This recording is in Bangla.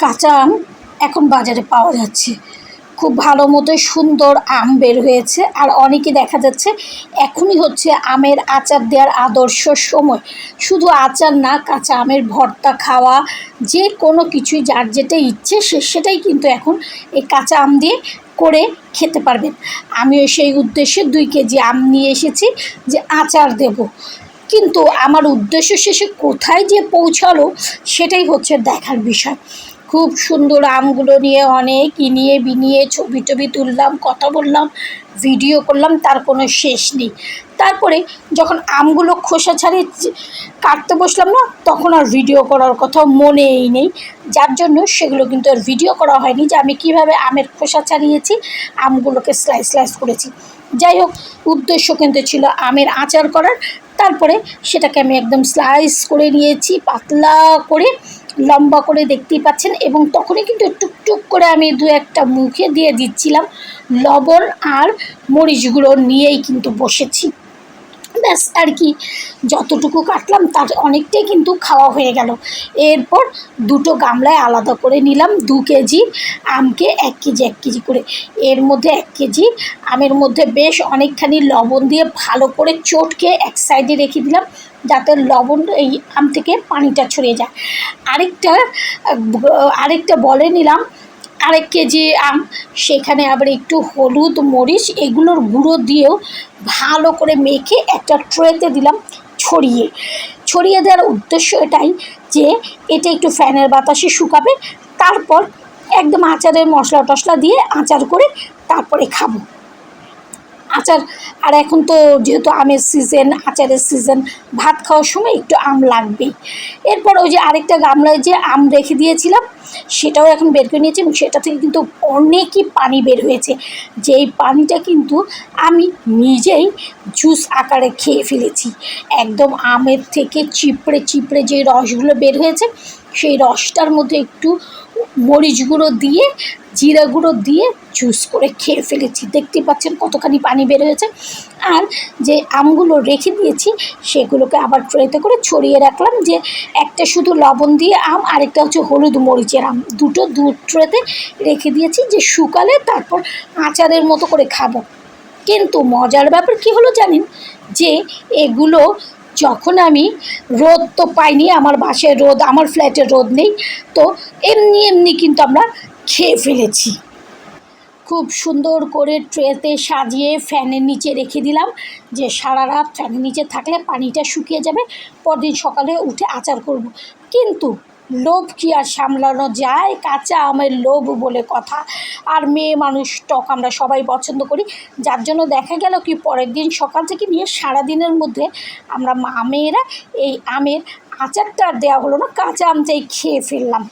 কাঁচা আম এখন বাজারে পাওয়া যাচ্ছে। খুব ভালো মতো সুন্দর আম বের হয়েছে আর অনেকে দেখা যাচ্ছে এখনই হচ্ছে আমের আচার দেওয়ার আদর্শ সময়। শুধু আচার না, কাঁচা আমের ভর্তা খাওয়া, যে কোনো কিছুই যার যেটা ইচ্ছে সে সেটাই কিন্তু এখন এই কাঁচা আম দিয়ে করে খেতে পারবেন। আমিও সেই উদ্দেশ্যে দুই কেজি আম নিয়ে এসেছি যে আচার দেব। কিন্তু আমার উদ্দেশ্য শেষে কোথায় যে পৌঁছালো সেটাই হচ্ছে দেখার বিষয়। খুব সুন্দর আমগুলো নিয়ে অনেক কিনিয়ে বিনিয়ে ছবি টবি তুললাম, কথা বললাম ভিডিও করলাম, তার কোনো শেষ নেই। তারপরে যখন আমগুলো খোসা ছাড়িয়ে কাটতে বসলাম না, তখন আর ভিডিও করার কথা মনেই নেই। যার জন্য সেগুলো কিন্তু আর ভিডিও করা হয়নি যে আমি কীভাবে আমের খোসা ছাড়িয়েছি, আমগুলোকে স্লাইস স্লাইস করেছি। যাই হোক, উদ্দেশ্য কিন্তু ছিল আমের আচার করার। তারপরে সেটাকে আমি একদম স্লাইস করে নিয়েছি, পাতলা করে লম্বা করে দেখতেই পাচ্ছেন এবং তখনই কিন্তু টুকটুক করে আমি দু একটা মুখে দিয়ে দিচ্ছিলাম লবণ আর মরিচগুলো নিয়েই কিন্তু বসেছি। ব্যাস, আর কি, যতটুকু কাটলাম তার অনেকটাই কিন্তু খাওয়া হয়ে গেল। এরপর দুটো গামলায় আলাদা করে নিলাম দু কেজি আমকে এক কেজি এক কেজি করে। এর মধ্যে এক কেজি আমের মধ্যে বেশ অনেকখানি লবণ দিয়ে ভালো করে চটকে এক সাইডে রেখে দিলাম। যাতে লবণ এই আম থেকে পানিটা ছড়িয়ে যায়। আরেকটা আরেকটা বলে নিলাম, আরেক কেজি আম, সেখানে আবার একটু হলুদ, মরিচ এগুলোর গুঁড়ো দিয়েও ভালো করে মেখে একটা ট্রেতে দিলাম ছড়িয়ে। ছড়িয়ে দেওয়ার উদ্দেশ্য এটাই যে, এটা একটু ফ্যানের বাতাসে শুকাবে, তারপর একদম আচারের মশলা টশলা দিয়ে আচার করে তারপরে খাব। আচার। আর এখন তো যেহেতু আমের সিজন আচারের সিজন ভাত খাওয়ার সময় একটু আম লাগবেই। এরপর ওই যে আরেকটা গামলায় যে আম রেখে দিয়েছিলাম, সেটাও এখন বের করে নিয়েছি এবং সেটা থেকে কিন্তু অনেকই পানি বের হয়েছে। যেই পানিটা কিন্তু আমি নিজেই জুস আকারে খেয়ে ফেলেছি। একদম আমের থেকে চিপড়ে চিপড়ে যে রসগুলো বের হয়েছে সেই রসটার মধ্যে একটু মরিচ গুঁড়ো দিয়ে, জিরা গুঁড়ো দিয়ে জুস করে খেয়ে ফেলেছি। দেখতে পাচ্ছেন কতখানি পানি বের হয়েছে। আর যে আমগুলো রেখে দিয়েছি, সেগুলোকে আবার ট্রেতে করে ছড়িয়ে রাখলাম যে একটা শুধু লবণ দিয়ে আম, আরেকটা হচ্ছে হলুদ মরিচের আম। দুটো দু ট্রেতে রেখে দিয়েছি যে শুকালে তারপর আচারের মতো করে খাব। কিন্তু মজার ব্যাপার কী হলো জানেন? যে এগুলো যখন আমি রোদ তো পাইনি, আমার বাসায় রোদ, আমার ফ্ল্যাটে রোদ নেই, তো এমনি এমনি কিন্তু আমরা খেয়ে ফেলেছি খুব সুন্দর করে ট্রেতে সাজিয়ে ফ্যানের নিচে রেখে দিলাম, যে সারা রাত ফ্যানের নিচে থাকলে পানিটা শুকিয়ে যাবে, পরদিন সকালে উঠে আচার করব। কিন্তু লোভ কি আর সামলানো যায়? কাঁচা আমের লোভ বলে কথা। আর মেয়ে মানুষ টক আমরা সবাই পছন্দ করি। যার জন্য দেখা গেল কি পরের দিন সকাল থেকে নিয়ে সারা দিনের মধ্যে আমরা মা মেয়েরা এই আমের আচারটা আর দেওয়া হলো না। কাঁচা আমটাই খেয়ে ফেললাম।